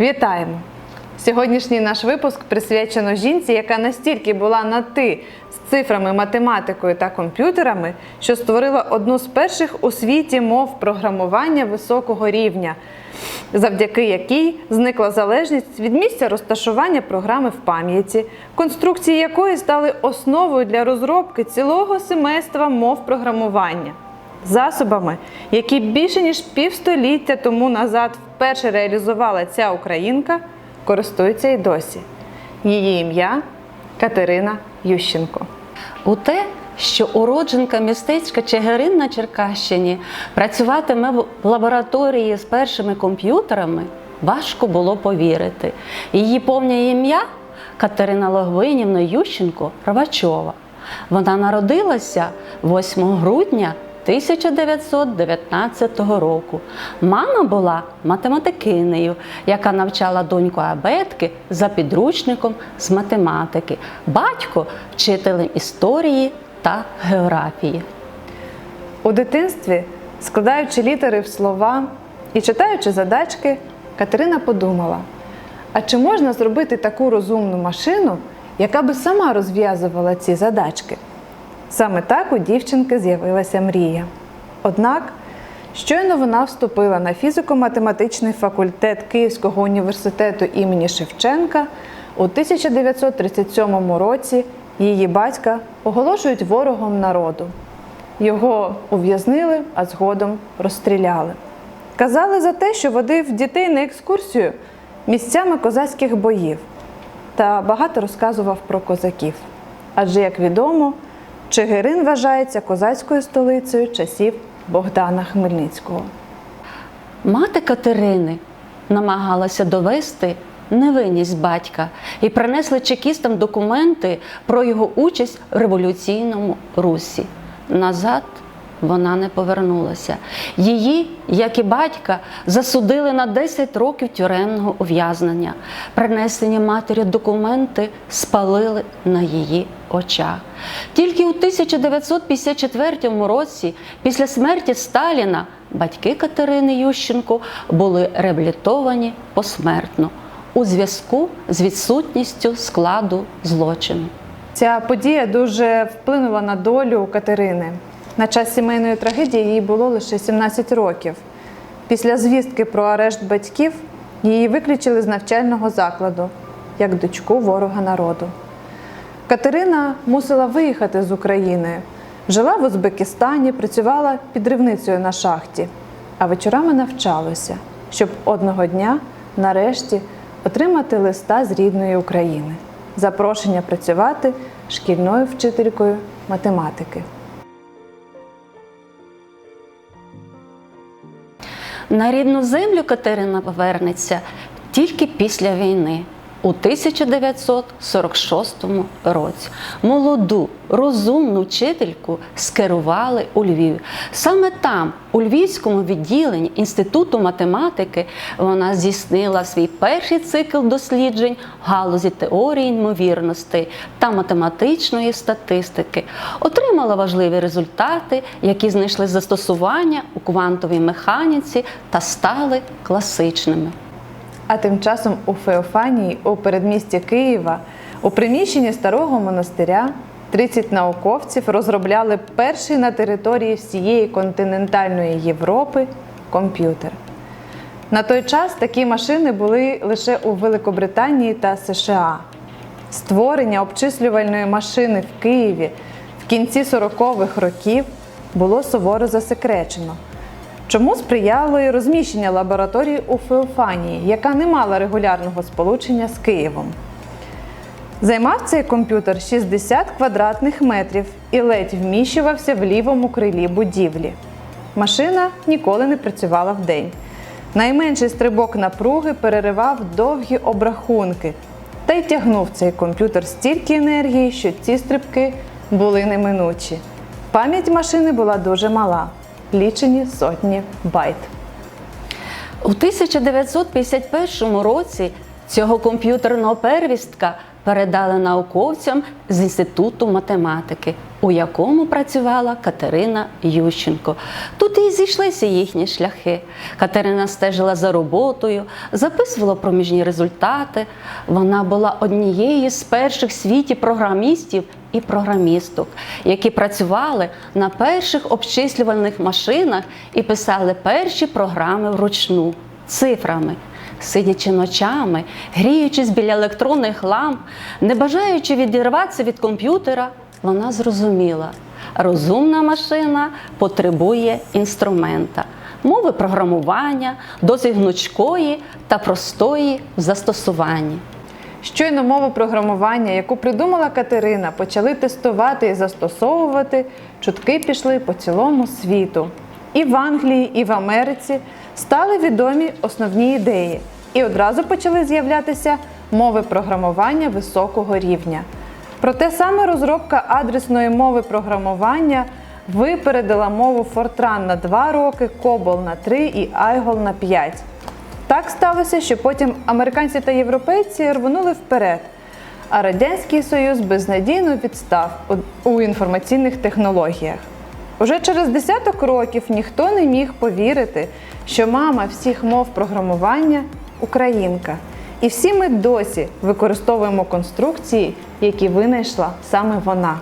Вітаємо! Сьогоднішній наш випуск присвячено жінці, яка настільки була на ти з цифрами, математикою та комп'ютерами, що створила одну з перших у світі мов програмування високого рівня, завдяки якій зникла залежність від місця розташування програми в пам'яті, конструкції якої стали основою для розробки цілого семейства мов програмування. Засобами, які більше ніж півстоліття тому назад вперше реалізувала ця українка, користуються і досі. Її ім'я Катерина Ющенко. У те, що уродженка містечка Чигирин на Черкащині працюватиме в лабораторії з першими комп'ютерами, важко було повірити. Її повне ім'я Катерина Логвинівна Ющенко Равачова. Вона народилася 8 грудня 1919 року. Мама була математикинею, яка навчала доньку абетки за підручником з математики, батько вчителем історії та географії. У дитинстві, складаючи літери в слова і читаючи задачки, Катерина подумала: а чи можна зробити таку розумну машину, яка би сама розв'язувала ці задачки? Саме так у дівчинки з'явилася мрія. Однак, щойно вона вступила на фізико-математичний факультет Київського університету імені Шевченка, у 1937 році її батька оголошують ворогом народу. Його ув'язнили, а згодом розстріляли. Казали за те, що водив дітей на екскурсію місцями козацьких боїв та багато розказував про козаків. Адже, як відомо, Чигирин вважається козацькою столицею часів Богдана Хмельницького. Мати Катерини намагалася довести невинність батька і принесли чекістам документи про його участь в революційному русі. Назад вона не повернулася. Її, як і батька, засудили на 10 років тюремного ув'язнення. Принесені матері документи спалили на її очах. Тільки у 1954 році, після смерті Сталіна, батьки Катерини Ющенко були реабілітовані посмертно у зв'язку з відсутністю складу злочину. Ця подія дуже вплинула на долю Катерини. На час сімейної трагедії їй було лише 17 років. Після звістки про арешт батьків її виключили з навчального закладу як дочку ворога народу. Катерина мусила виїхати з України. Жила в Узбекистані, працювала підривницею на шахті, а вечорами навчалася, щоб одного дня, нарешті, отримати листа з рідної України, запрошення працювати шкільною вчителькою математики. На рідну землю Катерина повернеться тільки після війни. У 1946 році молоду розумну вчительку скерували у Львів. Саме там, у Львівському відділенні Інституту математики, вона здійснила свій перший цикл досліджень галузі теорії ймовірностей та математичної статистики. Отримала важливі результати, які знайшли застосування у квантовій механіці та стали класичними. А тим часом у Феофанії, у передмісті Києва, у приміщенні старого монастиря 30 науковців розробляли перший на території всієї континентальної Європи комп'ютер. На той час такі машини були лише у Великобританії та США. Створення обчислювальної машини в Києві в кінці 40-х років було суворо засекречено. Чому сприяло і розміщення лабораторії у Феофанії, яка не мала регулярного сполучення з Києвом. Займав цей комп'ютер 60 квадратних метрів і ледь вміщувався в лівому крилі будівлі. Машина ніколи не працювала вдень. Найменший стрибок напруги переривав довгі обрахунки та й тягнув цей комп'ютер стільки енергії, що ці стрибки були неминучі. Пам'ять машини була дуже мала лічені сотні байт. У 1951 році цього комп'ютерного первістка передали науковцям з інституту математики, у якому працювала Катерина Ющенко. Тут і зійшлися їхні шляхи. Катерина стежила за роботою, записувала проміжні результати. Вона була однією з перших в світі програмістів і програмісток, які працювали на перших обчислювальних машинах і писали перші програми вручну цифрами. Сидячи ночами, гріючись біля електронних ламп, не бажаючи відірватися від комп'ютера, вона зрозуміла, розумна машина потребує інструмента, мови програмування, досить гнучкої та простої в застосуванні. Щойно мову програмування, яку придумала Катерина, почали тестувати і застосовувати, чутки пішли по цілому світу. І в Англії, і в Америці стали відомі основні ідеї, і одразу почали з'являтися мови програмування високого рівня. Проте саме розробка адресної мови програмування випередила мову Fortran на 2 роки, COBOL на 3 і IGOL на 5. Так сталося, що потім американці та європейці рвонули вперед, а Радянський Союз безнадійно відстав у- інформаційних технологіях. Уже через десяток років ніхто не міг повірити, що мама всіх мов програмування українка. І всі ми досі використовуємо конструкції, які винайшла саме вона.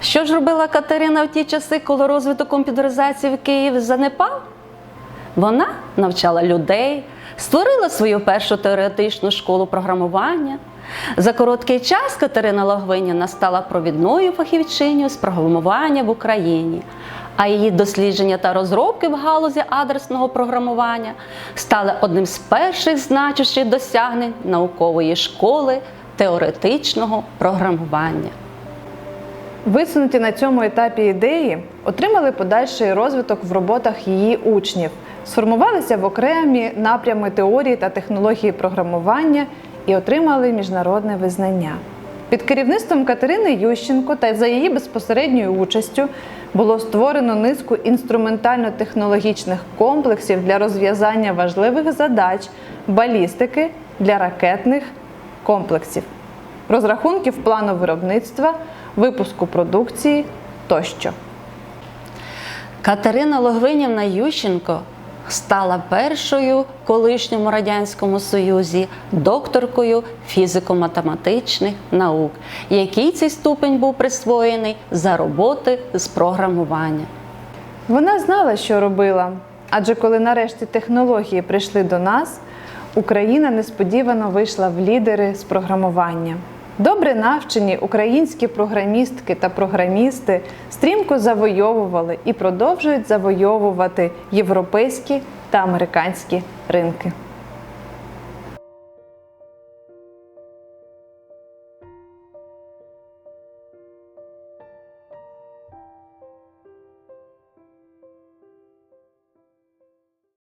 Що ж робила Катерина в ті часи, коли розвиток комп'ютеризації в Києві занепав? Вона навчала людей, створила свою першу теоретичну школу програмування. За короткий час Катерина Логвиніна стала провідною фахівчиною з програмування в Україні, а її дослідження та розробки в галузі адресного програмування стали одним з перших значущих досягнень наукової школи теоретичного програмування. Висунуті на цьому етапі ідеї отримали подальший розвиток в роботах її учнів, сформувалися в окремі напрями теорії та технології програмування і отримали міжнародне визнання. Під керівництвом Катерини Ющенко та за її безпосередньою участю було створено низку інструментально-технологічних комплексів для розв'язання важливих задач балістики для ракетних комплексів розрахунків плану виробництва, випуску продукції тощо. Катерина Логвинівна Ющенко стала першою колишньому радянському союзі докторкою фізико-математичних наук, який цей ступень був присвоєний за роботи з програмування. Вона знала, що робила, адже коли нарешті технології прийшли до нас, Україна несподівано вийшла в лідери з програмування. Добре навчені українські програмістки та програмісти стрімко завойовували і продовжують завойовувати європейські та американські ринки.